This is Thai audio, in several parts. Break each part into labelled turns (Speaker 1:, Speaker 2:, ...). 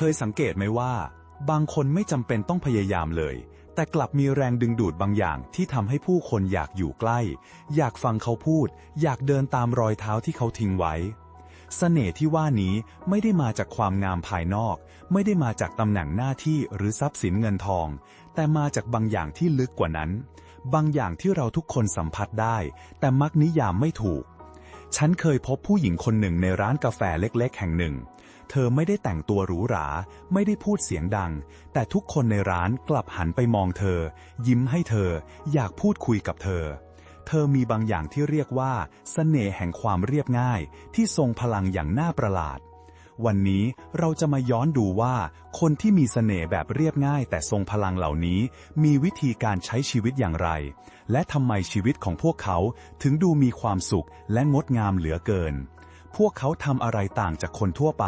Speaker 1: เคยสังเกตไหมว่า บางคนไม่จำเป็นต้องพยายามเลย แต่กลับมีแรงดึงดูดบางอย่างที่ทำให้ผู้คนอยากอยู่ใกล้ อยากฟังเขาพูด อยากเดินตามรอยเท้าที่เขาทิ้งไว้เสน่ห์ที่ว่านี้ไม่ได้มาจากความงามภายนอก ไม่ได้มาจากตำแหน่งหน้าที่หรือทรัพย์สินเงินทอง แต่มาจากบางอย่างที่ลึกกว่านั้น บางอย่างที่เราทุกคนสัมผัสได้ แต่มักนิยามไม่ถูก ฉันเคยพบผู้หญิงคนหนึ่งในร้านกาแฟเล็กๆ แห่งหนึ่ง เธอไม่ได้แต่งตัวหรูหรา ไม่ได้พูดเสียงดัง แต่ทุกคนในร้านกลับหันไปมองเธอ ยิ้มให้เธอ อยากพูดคุยกับเธอ เธอมีบางอย่างที่เรียกว่าสเสน่ห์แห่งความเรียบง่าย ที่ทรงพลังอย่างน่าประหลาด วันนี้เราจะมาย้อนดูว่า คนที่มีเสน่ห์แบบเรียบง่าย แต่ทรงพลังเหล่านี้ มีวิธีการใช้ชีวิตอย่างไร และทำไมชีวิตของพวกเขาถึงดูมีความสุขและงดงามเหลือเกิน พวกเขาทำอะไรต่างจากคนทั่วไป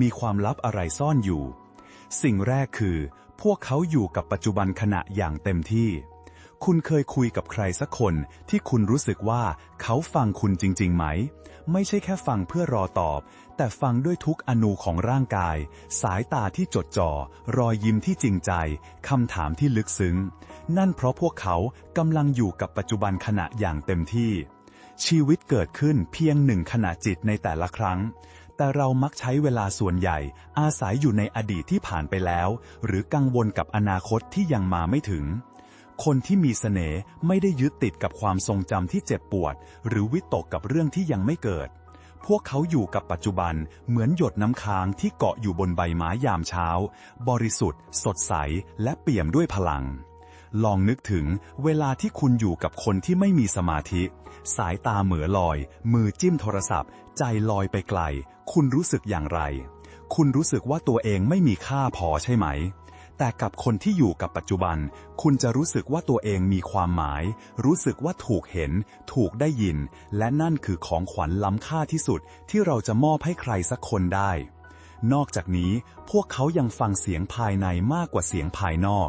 Speaker 1: มีความลับอะไรซ่อนอยู่ สิ่งแรกคือ พวกเขาอยู่กับปัจจุบันขณะอย่างเต็มที่ คุณเคยคุยกับใครสักคนที่คุณรู้สึกว่าเขาฟังคุณจริงๆไหม ไม่ใช่แค่ฟังเพื่อรอตอบ แต่ฟังด้วยทุกอนูของร่างกาย สายตาที่จดจ่อ รอยยิ้มที่จริงใจ คำถามที่ลึกซึ้ง นั่นเพราะพวกเขากำลังอยู่กับปัจจุบันขณะอย่างเต็มที่ ชีวิตเกิดขึ้นเพียงหนึ่งขณะจิตในแต่ละครั้งแต่เรามักใช้เวลาส่วนใหญ่อาศัยอยู่ในอดีตที่ผ่านไปแล้ว หรือกังวลกับอนาคตที่ยังมาไม่ถึง คนที่มีเสน่ห์ไม่ได้ยึดติดกับความทรงจำที่เจ็บปวด หรือวิตกกับเรื่องที่ยังไม่เกิด พวกเขาอยู่กับปัจจุบันเหมือนหยดน้ำค้างที่เกาะอยู่บนใบไม้ยามเช้า บริสุทธิ์ สดใส และเปี่ยมด้วยพลัง ลองนึกถึงเวลาที่คุณอยู่กับคนที่ไม่มีสมาธิ สายตาเหมือลอย มือจิ้มโทรศัพท์ ใจลอยไปไกล คุณรู้สึกอย่างไร คุณรู้สึกว่าตัวเองไม่มีค่าพอใช่ไหม แต่กับคนที่อยู่กับปัจจุบัน คุณจะรู้สึกว่าตัวเองมีความหมาย รู้สึกว่าถูกเห็น ถูกได้ยิน และนั่นคือของขวัญล้ำค่าที่สุดที่เราจะมอบให้ใครสักคนได้ นอกจากนี้พวกเขายังฟังเสียงภายในมากกว่าเสียงภายนอก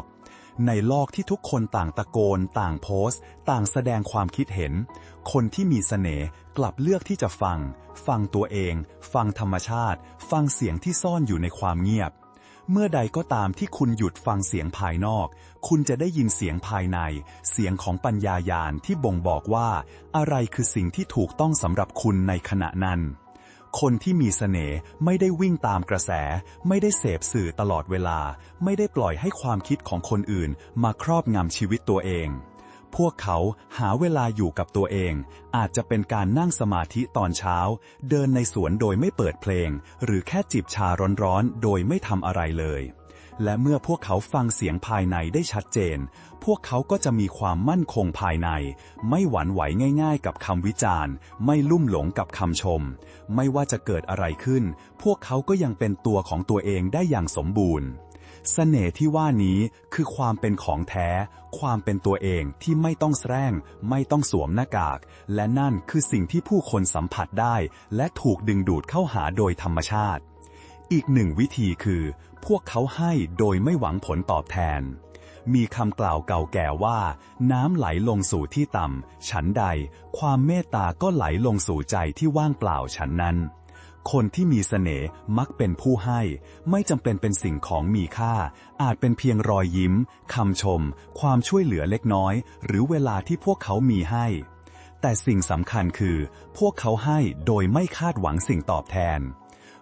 Speaker 1: ในโลกที่ทุกคนต่างตะโกน ต่างโพสต์ ต่างแสดงความคิดเห็น คนที่มีเสน่ห์กลับเลือกที่จะฟัง ฟังตัวเอง ฟังธรรมชาติ ฟังเสียงที่ซ่อนอยู่ในความเงียบ เมื่อใดก็ตามที่คุณหยุดฟังเสียงภายนอก คุณจะได้ยินเสียงภายใน เสียงของปัญญายาณที่บ่งบอกว่า อะไรคือสิ่งที่ถูกต้องสำหรับคุณในขณะนั้น คนที่มีเสน่ห์ไม่ได้วิ่งตามกระแส ไม่ได้เสพสื่อตลอดเวลา ไม่ได้ปล่อยให้ความคิดของคนอื่นมาครอบงำชีวิตตัวเอง พวกเขาหาเวลาอยู่กับตัวเอง อาจจะเป็นการนั่งสมาธิตอนเช้า เดินในสวนโดยไม่เปิดเพลง หรือแค่จิบชาร้อนๆ โดยไม่ทำอะไรเลย และเมื่อพวกเขาฟังเสียงภายในได้ชัดเจน พวกเขาก็จะมีความมั่นคงภายใน ไม่หวั่นไหวง่ายๆ กับคำวิจารณ์ ไม่ลุ่มหลงกับคำชม ไม่ว่าจะเกิดอะไรขึ้น พวกเขาก็ยังเป็นตัวของตัวเองได้อย่างสมบูรณ์ เสน่ห์ที่ว่านี้คือความเป็นของแท้ ความเป็นตัวเองที่ไม่ต้องแสร้ง ไม่ต้องสวมหน้ากาก และนั่นคือสิ่งที่ผู้คนสัมผัสได้ และถูกดึงดูดเข้าหาโดยธรรมชาติ อีกหนึ่งวิธีคือ พวกเขาให้โดยไม่หวังผลตอบแทน มีคำกล่าวเก่าแก่ว่า น้ำไหลลงสู่ที่ต่ำฉันใด ความเมตตาก็ไหลลงสู่ใจที่ว่างเปล่าฉันนั้น คนที่มีเสน่ห์มักเป็นผู้ให้ ไม่จำเป็นเป็นสิ่งของมีค่า อาจเป็นเพียงรอยยิ้มคำชม ความช่วยเหลือเล็กน้อย หรือเวลาที่พวกเขามีให้ แต่สิ่งสำคัญคือ พวกเขาให้โดยไม่คาดหวังสิ่งตอบแทน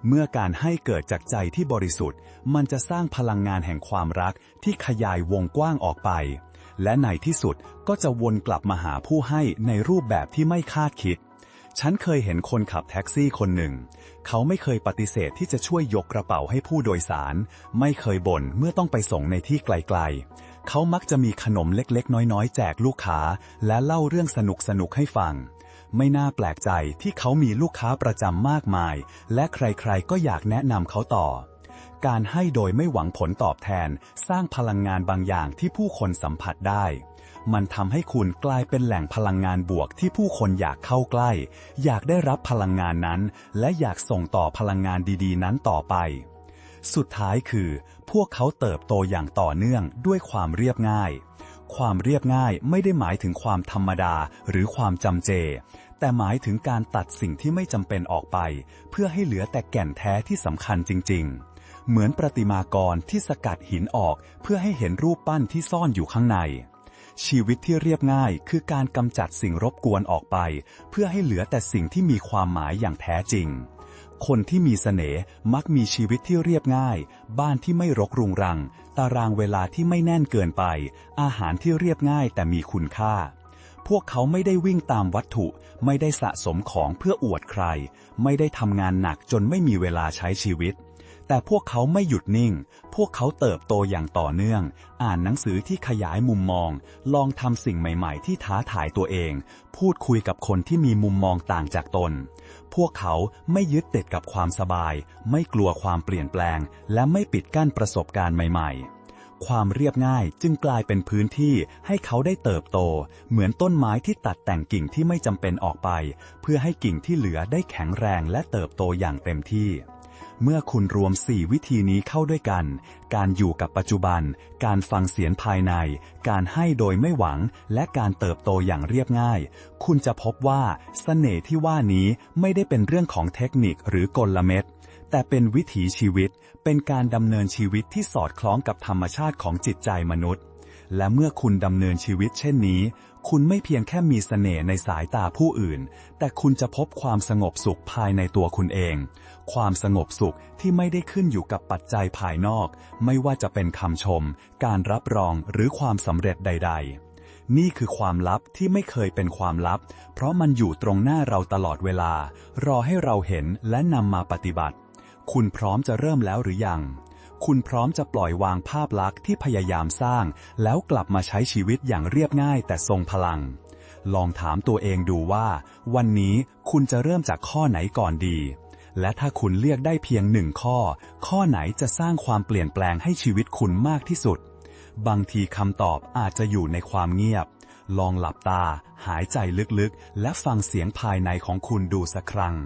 Speaker 1: เมื่อการให้เกิดจากใจที่บริสุทธิ์ มันจะสร้างพลังงานแห่งความรักที่ขยายวงกว้างออกไป และในที่สุดก็จะวนกลับมาหาผู้ให้ในรูปแบบที่ไม่คาดคิด ฉันเคยเห็นคนขับแท็กซี่คนหนึ่ง เขาไม่เคยปฏิเสธที่จะช่วยยกกระเป๋าให้ผู้โดยสาร ไม่เคยบ่นเมื่อต้องไปส่งในที่ไกลๆ เขามักจะมีขนมเล็กๆ น้อยๆ แจกลูกค้า และเล่าเรื่องสนุกๆ ให้ฟัง ไม่น่าแปลกใจที่เขามีลูกค้าประจำมากมาย และใครๆ ก็อยากแนะนำเขาต่อ การให้โดยไม่หวังผลตอบแทน สร้างพลังงานบางอย่างที่ผู้คนสัมผัสได้ มันทำให้คุณกลายเป็นแหล่งพลังงานบวกที่ผู้คนอยากเข้าใกล้ อยากได้รับพลังงานนั้น และอยากส่งต่อพลังงานดีๆ นั้นต่อไป สุดท้ายคือ พวกเขาเติบโตอย่างต่อเนื่องด้วยความเรียบง่าย ความเรียบง่ายไม่ได้หมายถึงความธรรมดาหรือความจำเจ แต่หมายถึงการตัดสิ่งที่ไม่จำเป็นออกไป เพื่อให้เหลือแต่แก่นแท้ที่สำคัญจริง ๆเหมือนประติมากรที่สกัดหินออกเพื่อให้เห็นรูปปั้นที่ซ่อนอยู่ข้างใน ชีวิตที่เรียบง่าย คือการกำจัดสิ่งรบกวนออกไป เพื่อให้เหลือแต่สิ่งที่มีความหมายอย่างแท้จริง คนที่มีเสน่ห์มักมีชีวิตที่เรียบง่าย บ้านที่ไม่รกรุงรัง ตารางเวลาที่ไม่แน่นเกินไป อาหารที่เรียบง่ายแต่มีคุณค่า พวกเขาไม่ได้วิ่งตามวัตถุ ไม่ได้สะสมของเพื่ออวดใคร ไม่ได้ทำงานหนักจนไม่มีเวลาใช้ชีวิต แต่พวกเขาไม่หยุดนิ่ง พวกเขาเติบโตอย่างต่อเนื่อง อ่านหนังสือที่ขยายมุมมอง ลองทำสิ่งใหม่ ๆ ที่ท้าทายตัวเอง พูดคุยกับคนที่มีมุมมองต่างจากตน พวกเขาไม่ยึดติดกับความสบาย ไม่กลัวความเปลี่ยนแปลง และไม่ปิดกั้นประสบการณ์ใหม่ ๆความเรียบง่ายจึงกลายเป็นพื้นที่ให้เขาได้เติบโต เหมือนต้นไม้ที่ตัดแต่งกิ่งที่ไม่จำเป็นออกไป เพื่อให้กิ่งที่เหลือได้แข็งแรงและเติบโตอย่างเต็มที่ เมื่อคุณรวม 4 วิธีนี้เข้าด้วยกัน การอยู่กับปัจจุบัน การฟังเสียงภายใน การให้โดยไม่หวัง และการเติบโตอย่างเรียบง่าย คุณจะพบว่าเสน่ห์ที่ว่านี้ไม่ได้เป็นเรื่องของเทคนิคหรือกลเม็ด แต่เป็นวิถีชีวิต เป็นการดำเนินชีวิตที่สอดคล้องกับธรรมชาติของจิตใจมนุษย์ และเมื่อคุณดำเนินชีวิตเช่นนี้ คุณไม่เพียงแค่มีเสน่ห์ในสายตาผู้อื่น แต่คุณจะพบความสงบสุขภายในตัวคุณเอง ความสงบสุขที่ไม่ได้ขึ้นอยู่กับปัจจัยภายนอก ไม่ว่าจะเป็นคำชม การรับรองหรือความสำเร็จใด ๆนี่คือความลับที่ไม่เคยเป็นความลับ เพราะมันอยู่ตรงหน้าเราตลอดเวลา รอให้เราเห็นและนำมาปฏิบัติ คุณพร้อมจะเริ่มแล้วหรือยัง คุณพร้อมจะปล่อยวางภาพลักษณ์ที่พยายามสร้าง แล้วกลับมาใช้ชีวิตอย่างเรียบง่ายแต่ทรงพลัง ลองถามตัวเองดูว่า วันนี้คุณจะเริ่มจากข้อไหนก่อนดี และถ้าคุณเลือกได้เพียงหนึ่งข้อ ข้อไหนจะสร้างความเปลี่ยนแปลงให้ชีวิตคุณมากที่สุด บางทีคำตอบอาจจะอยู่ในความเงียบ ลองหลับตา หายใจลึกๆ และฟังเสียงภายในของคุณดูสักครั้ง